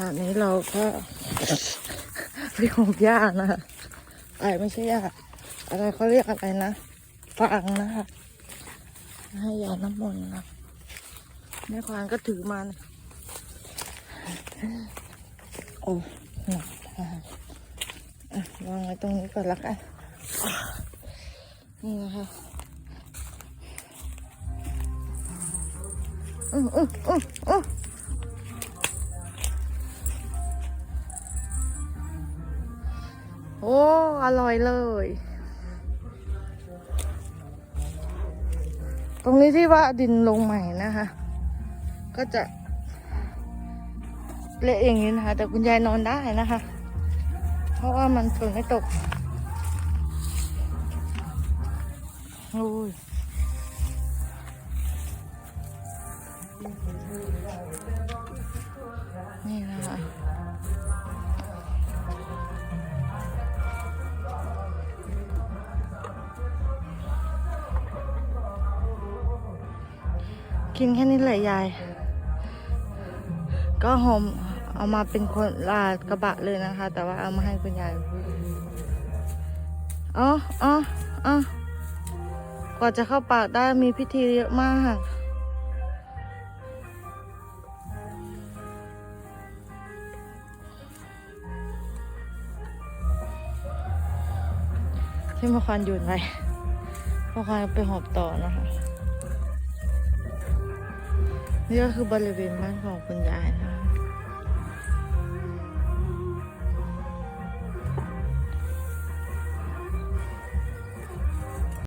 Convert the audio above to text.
นาดนี้เราก็ไปหอบหญ้านะคะไอไม่ใช่หญ้าอะไรเขาเรียกอะไรนะฟางนะคะให้ยาน้ำมนต์นะแม่ควานก็ถือมานโอ้หนักวางไว้ตรงนี้ก่อนละกันนี่นะคะอืออืออือ โอ้ อร่อยเลย ตรงนี้ที่ว่าดินลงใหม่นะคะ ก็จะเละอย่างนี้นะคะ แต่คุณยายนอนได้นะคะ เพราะว่ามันฝนไม่ตกโอ้ยนี่นะคะ กินแค่นี้แหละยาย ก็หอมเอามาเป็นคนลากระบะเลยนะคะ แต่ว่าเอามาให้คุณยายอ๋ออ๋ออ๋อกว่าจะเข้าปากได้มีพิธีเยอะมากที่มาควานหยุดไว้พอควานไปหอบต่อนะคะ นี่ก็คือบริเวณบ้านของคุณยายนะคะ